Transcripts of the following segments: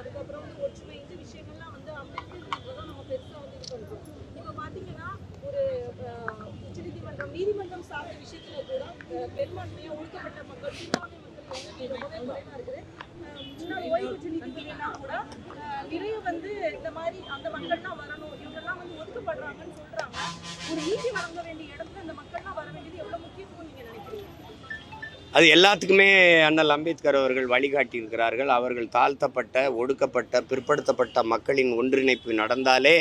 அதுக்கப்புறம் வந்து ஒற்றுமை இந்த விஷயங்கள்லாம் வந்து அம்பேத்கர் நம்ம பெருசா வந்து இது பண்ணுறோம் இப்ப பாத்தீங்கன்னா ஒரு உச்சநீதிமன்றம் நீதிமன்றம் சார்ந்த விஷயத்துல கூட அஹ், பெரும்பான்மையா மக்கள் சிறுபான்மை மக்கள் வந்து ரொம்பவே குறைவா இருக்குது. முன்னாள் ஓய்வு உச்ச நீதிபதினா கூட அஹ், நிறைய வந்து இந்த மாதிரி அந்த மக்கள்லாம் வரணும் இவங்கெல்லாம் வந்து ஒதுக்கப்படுறாங்கன்னு சொல்றாங்க ஒரு நீதி வழங்க வேண்டிய இடத்துல இந்த மக்கள்லாம் வர வேண்டியது எவ்வளவு முக்கியத்துவம் நீங்க நினைக்கிறீங்க அது எல்லாத்துக்குமே அண்ணல் அம்பேத்கர் அவர்கள் வழிகாட்டி இருக்கிறார்கள் அவர்கள் தாழ்த்தப்பட்ட ஒடுக்கப்பட்ட பிற்படுத்தப்பட்ட மக்களின் ஒன்றிணைப்பு நடந்தாலே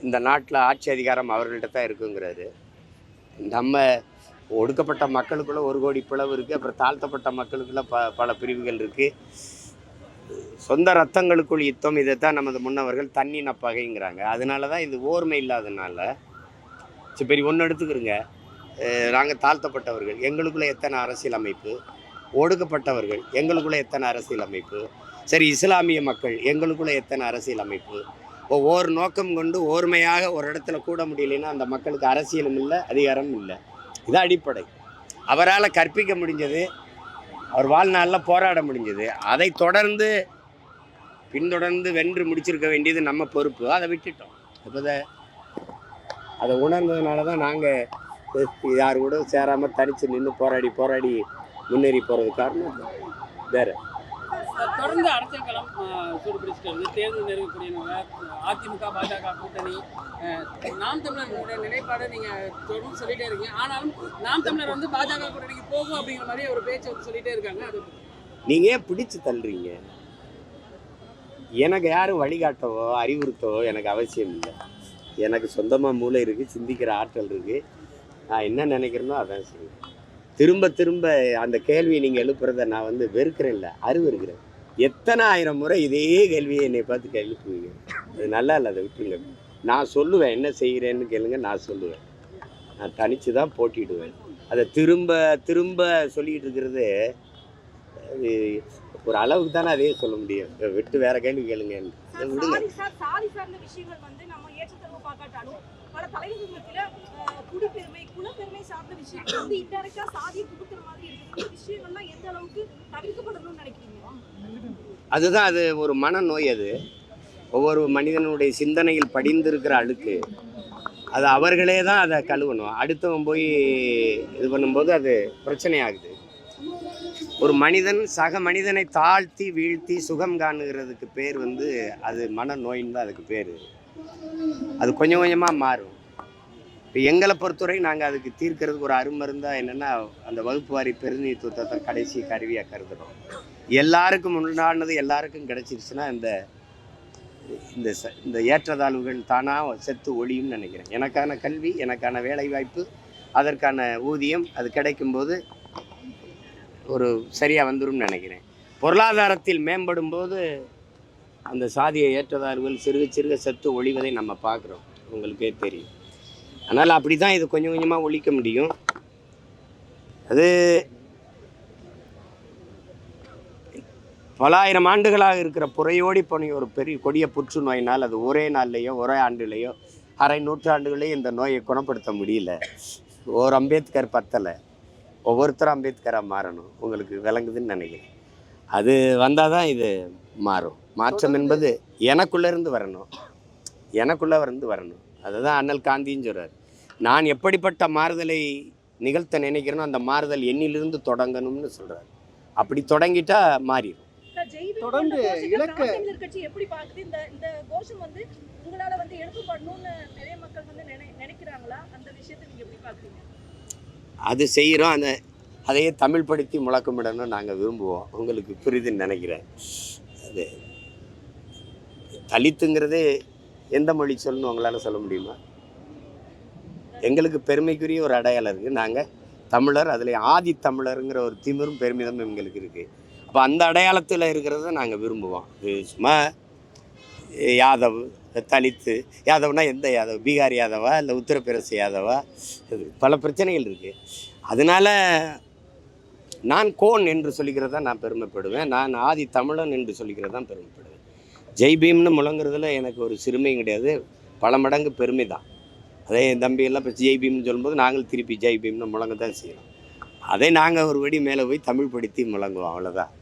இந்த நாட்டில் ஆட்சி அதிகாரம் அவர்கள்ட்ட தான் இருக்குங்கிறாரு. நம்ம ஒடுக்கப்பட்ட மக்களுக்குள்ள ஒரு கோடி பிளவு இருக்குது அப்புறம் தாழ்த்தப்பட்ட மக்களுக்குள்ள ப பல பிரிவுகள் இருக்குது சொந்த ரத்தங்களுக்குள் யுத்தம் இதை தான் நமது முன்னவர்கள் தண்ணின பகைங்கிறாங்க அதனால தான் இது ஓர்மை இல்லாதனால. சரி ஒன்று எடுத்துக்கிறோங்க. நாங்கள் தாழ்த்தப்பட்டவர்கள். எங்களுக்குள்ளே எத்தனை அரசியல் அமைப்பு ஒடுக்கப்பட்டவர்கள். எங்களுக்குள்ளே எத்தனை அரசியல் அமைப்பு சரி இஸ்லாமிய மக்கள் எங்களுக்குள்ளே எத்தனை அரசியல் அமைப்பு ஒவ்வொரு நோக்கம் கொண்டு ஓர்மையாக ஒரு இடத்துல கூட முடியலைன்னா அந்த மக்களுக்கு அரசியலும் இல்லை அதிகாரமும் இல்லை. இது அடிப்படை. அவரால் கற்பிக்க முடிஞ்சது அவர் வாழ்நாளில் போராட முடிஞ்சது. அதை தொடர்ந்து பின்தொடர்ந்து வென்று முடிச்சிருக்க வேண்டியது நம்ம பொறுப்பு. அதை விட்டுட்டோம். இப்போ அதை உணர்ந்ததுனால தான் நாங்கள் யார் கூட சேராமல் தனித்து நின்று போராடி போராடி முன்னேறி போகிறது காரணம் வேற. தொடர்ந்து அரசியல் களம் சூடுபிடிச்சிட்டு வருது தேர்தல் நெருங்கக்கூடியவங்க அதிமுக பாஜக கூட்டணி நாம் தமிழரோட நிலைப்பாடை நீங்க தொடர்ந்து சொல்லிட்டே இருக்கீங்க. ஆனாலும் நாம் தமிழர் வந்து பாஜக கூட்டணிக்கு போகும் அப்படிங்கிற மாதிரி ஒரு பேச்சு வந்து சொல்லிட்டே இருக்காங்க. அது நீங்கள் ஏன் பிடிச்சு தள்ளுறீங்க? எனக்கு யாரும் வழிகாட்டவோ அறிவுறுத்தவோ எனக்கு அவசியம் இல்லை. எனக்கு சொந்தமாக மூளை இருக்குது சிந்திக்கிற ஆற்றல் இருக்குது நான் என்ன நினைக்கிறேனோ அதான் செய்வேன் திரும்ப திரும்ப அந்த கேள்வியை நீங்கள் எழுப்புறத நான் வந்து வெறுக்கிறேன் இல்லை அறிவு இருக்கிறேன் எத்தனை ஆயிரம் முறை இதே கேள்வியை என்னை பார்த்து எழுப்புவீங்க? அது நல்லா இல்லை அதை விட்டுருங்க. நான் சொல்லுவேன் என்ன செய்கிறேன்னு கேளுங்க நான் சொல்லுவேன். நான் தனித்து தான் போட்டிடுவேன் அதை திரும்ப திரும்ப சொல்லிக்கிட்டு இருக்கிறது அது ஒரு அளவுக்கு தானே அதே சொல்ல முடியும். விட்டு வேற கேள்வி கேளுங்க. விடுங்க. விஷயங்கள் வந்து இன்டெரக்டா சாதியை புகுத்துற மாதிரி விஷயங்கள்லாம் எந்த அளவுக்கு தவிர்க்கப்படணும்னு நினைக்கிறீங்க? அதுதான் அது ஒரு மனநோய் அது. ஒவ்வொரு மனிதனுடைய சிந்தனையில் படிந்திருக்கிற அழுக்கு. அது அவர்களே தான் அதை கழுவணும். அடுத்தவன் போய் இது பண்ணும்போது அது பிரச்சனையாகுது. ஒரு மனிதன் சக மனிதனை தாழ்த்தி வீழ்த்தி சுகம் காணுகிறதுக்கு பேர் வந்து அது மனநோயின்னு தான் அதுக்கு பேர். அது கொஞ்சம் கொஞ்சமாக மாறும். இப்போ எங்களை பொறுத்தவரை நாங்கள் அதுக்கு தீர்க்கறதுக்கு ஒரு அருமருந்தாக என்னென்னா அந்த வகுப்பு வாரி பிரதிநிதித்துவத்தை கடைசி கருவியாக கருதுகிறோம் எல்லாருக்கும் உண்டானது எல்லாருக்கும் கிடைச்சிருச்சுன்னா இந்த இந்த ச- இந்த ஏற்றத்தாழ்வுகள் தானாக செத்து ஒழியும்னு நினைக்கிறேன். எனக்கான கல்வி எனக்கான வேலைவாய்ப்பு அதற்கான ஊதியம் அது கிடைக்கும்போது ஒரு சரியாக வந்துடும் நினைக்கிறேன். பொருளாதாரத்தில் மேம்படும் போது அந்த சாதிய ஏற்றத்தாழ்வுகள் சிறுக சிறுக செத்து ஒழிவதை நம்ம பார்க்குறோம். உங்களுக்கே தெரியும். அதனால் அப்படி தான் இது கொஞ்சம் கொஞ்சமாக ஒழிக்க முடியும். அது பலாயிரம் ஆண்டுகளாக இருக்கிற புறையோடி போன ஒரு பெரிய கொடிய புற்றுநோயினால் அது ஒரே நாள்லேயோ ஒரே ஆண்டுலேயோ அரை நூற்றாண்டுகளையும் இந்த நோயை குணப்படுத்த முடியல. ஒரு அம்பேத்கர் பத்தலை. ஒவ்வொருத்தரும் அம்பேத்கராக மாறணும். உங்களுக்கு விளங்குதுன்னு நினைக்கிறேன். அது வந்தால் தான் இது மாறும். மாற்றம் என்பது எனக்குள்ளே இருந்து வரணும். எனக்குள்ளே இருந்து வரணும். அதுதான் அண்ணல் காந்தின்னு சொல்கிறார் நான் எப்படிப்பட்ட மாறுதலை நிகழ்த்த நினைக்கிறேனோ அந்த மாறுதல் என்னிலிருந்து தொடங்கணும்னு சொல்கிறார் அப்படி தொடங்கிட்டா மாறிடும் தொடர்ந்து இலக்க- கட்சி எப்படி பாக்குது இந்த இந்த கோஷம் வந்து உங்களால வந்து எழுப்பப்படணும்னு நிறைய மக்கள் வந்து நினை- நினைக்கிறாங்களா? அந்த விஷயத்தை நீங்க எப்படி பாக்குறீங்க அது செய்கிறோம். அந்த அதையே தமிழ் படுத்தி முழக்கமிடணும்னு நாங்கள் விரும்புவோம். உங்களுக்கு புரியுதுன்னு நினைக்கிறேன். அது தலித்துங்கிறது எந்த மொழி சொல்லணும் உங்களால் சொல்ல முடியுமா? எங்களுக்கு பெருமைக்குரிய ஒரு அடையாளம் இருக்குது நாங்கள் தமிழர் அதில் ஆதி தமிழருங்கிற ஒரு திமிரும் பெருமிதம் எங்களுக்கு இருக்குது அப்போ அந்த அடையாளத்தில் இருக்கிறத நாங்கள் விரும்புவோம். சும்மா யாதவ் தலித்து யாதவ்னா எந்த யாதவ்? பீகார் யாதவா? இல்லை உத்தரப்பிரதேச யாதவா? இது பல பிரச்சனைகள் இருக்குது அதனால நான் கோன் என்று சொல்லிக்கிறதா நான் பெருமைப்படுவேன். நான் ஆதி தமிழன் என்று சொல்லிக்கிறதான் தான் பெருமைப்படுவேன். ஜெய் பீம்னு முழங்குறதுல எனக்கு ஒரு சிறுமையும் கிடையாது. பல மடங்கு பெருமை தான் அதே என் தம்பி எல்லாம் இப்போ ஜெய் பீம்னு சொல்லும்போது நாங்கள் திருப்பி ஜெய் பீம்னு முழங்க தான் செய்யணும் அதை நாங்கள் ஒரு படி மேலே போய் தமிழ் படுத்தி முழங்குவோம் அவ்வளோதான்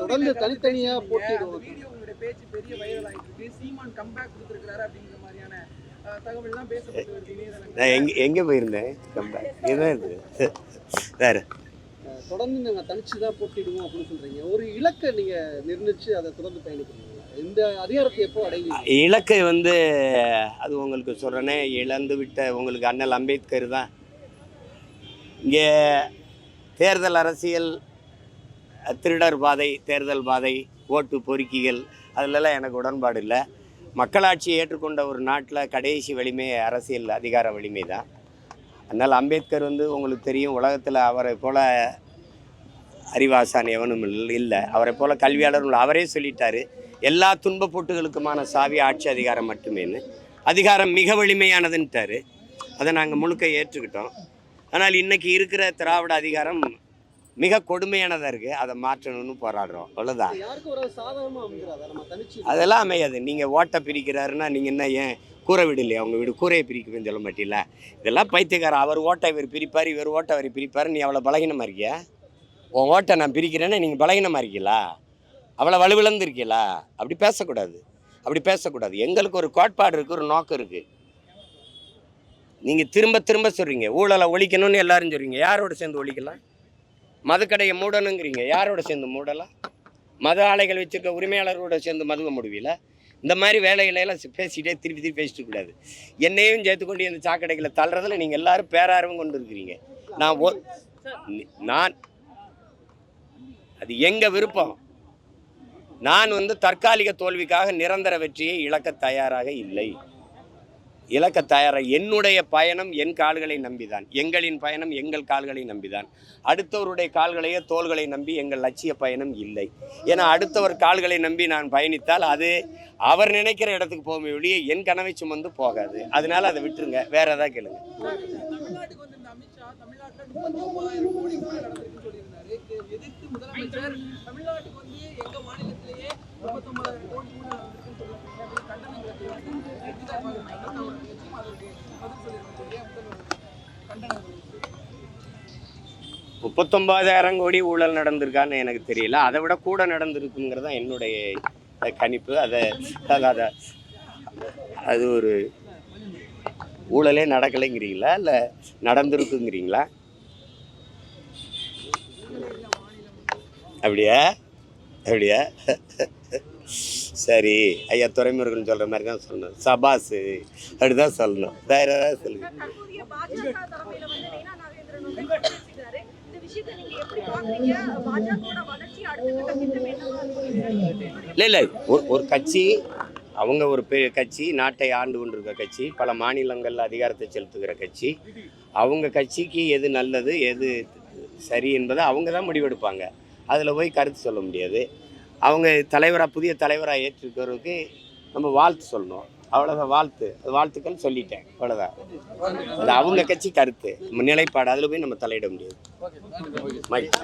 தொடர்ந்து தனித்தனியா போட்டியிடுவோம். வீடியோ உங்களுடைய பேச்சு பெரிய வைரல் சீமான் கம்பேக் அப்படிங்கிற மாதிரியான. நான் எங்கே எங்கே போயிருந்தேன்? கம்பேக் இதுதான் இது. வேறு. தொடர்ந்து நாங்க தனிச்சு தான் போட்டிடுவோம் அப்படின்னு சொல்றீங்க. ஒரு இலக்கை நீங்க நிர்ணயிச்சு அதை தொடர்ந்து பயணிக்கிறீங்க. இந்த அதிகாரத்தை எப்போ இலக்கை வந்து அது உங்களுக்கு சொல்கிறேனே இழந்து விட்ட உங்களுக்கு அண்ணல் அம்பேத்கர் தான். இங்கே தேர்தல் அரசியல் திருடர் பாதை தேர்தல் பாதை ஓட்டு பொறுக்கிகள் அதிலெல்லாம் எனக்கு உடன்பாடு இல்லை. மக்களாட்சியை ஏற்றுக்கொண்ட ஒரு நாட்டில் கடைசி வலிமை அரசியல் அதிகார வலிமை தான். அதனால் அம்பேத்கர் வந்து உங்களுக்கு தெரியும் உலகத்தில் அவரை போல அறிவாசான் எவனும் இல்லை. அவரை போல கல்வியாளரும் அவரே சொல்லிட்டாரு. எல்லா துன்ப போட்டுகளுக்குமான சாவி ஆட்சி அதிகாரம் மட்டுமேன்னு. அதிகாரம் மிக வலிமையானதுன்ட்டாரு. அதை நாங்கள் முழுக்க ஏற்றுக்கிட்டோம். ஆனால் இன்றைக்கி இருக்கிற திராவிட அதிகாரம் மிக கொடுமையானதாக இருக்குது அதை மாற்றணும்னு போராடுறோம். அவ்வளோதான் அதெல்லாம் அமையாது. நீங்கள் ஓட்டை பிரிக்கிறாருன்னா நீங்கள் என்ன ஏன் கூரை வீடு இல்லையா உங்கள் வீடு கூரையை பிரிக்குவேன்னு சொல்ல மாட்டில இதெல்லாம் பைத்தியக்காரன். அவர் ஓட்டை இவர் பிரிப்பார் இவர் ஓட்டை அவர் பிரிப்பார். நீ அவ்வளோ பலகீனமாக இருக்கியா? உன் ஓட்டை நான் பிரிக்கிறேன்னா நீங்கள் பலகீனமாக இருக்கீங்களா? அவ்வளோ வலுவிழந்து இருக்கீங்களா அப்படி பேசக்கூடாது. அப்படி பேசக்கூடாது. எங்களுக்கு ஒரு கோட்பாடு இருக்குது ஒரு நோக்கம் இருக்குது நீங்கள் திரும்ப திரும்ப சொல்கிறீங்க ஊழலை ஒழிக்கணும்னு எல்லாரும் சொல்கிறீங்க யாரோட சேர்ந்து ஒழிக்கலாம்? மதுக்கடையை மூடணுங்கிறீங்க. யாரோட சேர்ந்து மூடலாம்? மத ஆலைகள் வச்சுருக்க உரிமையாளர்களோட சேர்ந்து மதுவை முடிவில் இந்த மாதிரி வேலைகளை எல்லாம் திருப்பி திருப்பி பேசிட்டு கூடாது. என்னையும் சேர்த்துக்கொண்டு இந்த சாக்கடைகளை தள்ளுறதுல நீங்கள் எல்லாரும் பேரார்வம் கொண்டு இருக்கிறீங்க. நான் ஒ நான் அது எங்கள் விருப்பம்? நான் வந்து தற்காலிக தோல்விக்காக நிரந்தர வெற்றியை இழக்க தயாராக இல்லை. இழக்க தயாராக என்னுடைய பயணம் என் கால்களை நம்பிதான். எங்களின் பயணம் எங்கள் கால்களை நம்பிதான். அடுத்தவருடைய கால்களையோ தோள்களை நம்பி எங்கள் லட்சிய பயணம் இல்லை. ஏன்னா அடுத்தவர் கால்களை நம்பி நான் பயணித்தால் அது அவர் நினைக்கிற இடத்துக்கு போகும் ஒழிய என் கனவை சுமந்து போகாது. அதனால அதை விட்டுருங்க. வேற ஏதாவது கேளுங்க தமிழ்நாட்டுக்கு வந்திருந்த அமித்ஷா தமிழ்நாட்டுல முப்பத்தி ஒன்பதாயிரம் கோடி ஊழல் நடந்திருக்குன்னு சொல்லியிருந்தாரு இதை தமிழ்நாட்டுக்கு வந்து எங்க மாநிலத்திலேயே கோடி முப்பத்தொன்பதாயிரம் கோடி ஊழல் நடந்திருக்கான்னு எனக்கு தெரியல. அதை விட கூட நடந்திருக்குங்கிறது தான் என்னுடைய கணிப்பு. அதை அதை- அதை அது ஒரு ஊழலே நடக்கலைங்கிறீங்களா? இல்லை நடந்திருக்குங்கிறீங்களா? அப்படியா? அப்படியா? சரி. ஐயா துறைமுருகன் சொல்கிற மாதிரி தான் சொல்லணும். சபாஸு அப்படி தான் சொல்லணும். வேற ஏதாவது சொல்லுங்க. இல்லை இல்லை. ஒரு ஒரு கட்சி அவங்க ஒரு பெரிய கட்சி நாட்டை ஆண்டு கொண்டிருக்க கட்சி பல மாநிலங்களில் அதிகாரத்தை செலுத்துகிற கட்சி அவங்க கட்சிக்கு எது நல்லது எது சரி என்பதை அவங்க தான் முடிவெடுப்பாங்க. அதில் போய் கருத்து சொல்ல முடியாது. அவங்க தலைவராக புதிய தலைவராக ஏற்றிருக்கிறவருக்கு நம்ம வாழ்த்து சொல்லணும். அவ்வளோதான் வாழ்த்து. வாழ்த்துக்கள் சொல்லிட்டேன். அவ்வளோதான் அது அவங்க கட்சி கருத்து. நம்ம நிலைப்பாடு அதில் போய் நம்ம தலையிட முடியாது. மகிழ்ச்சி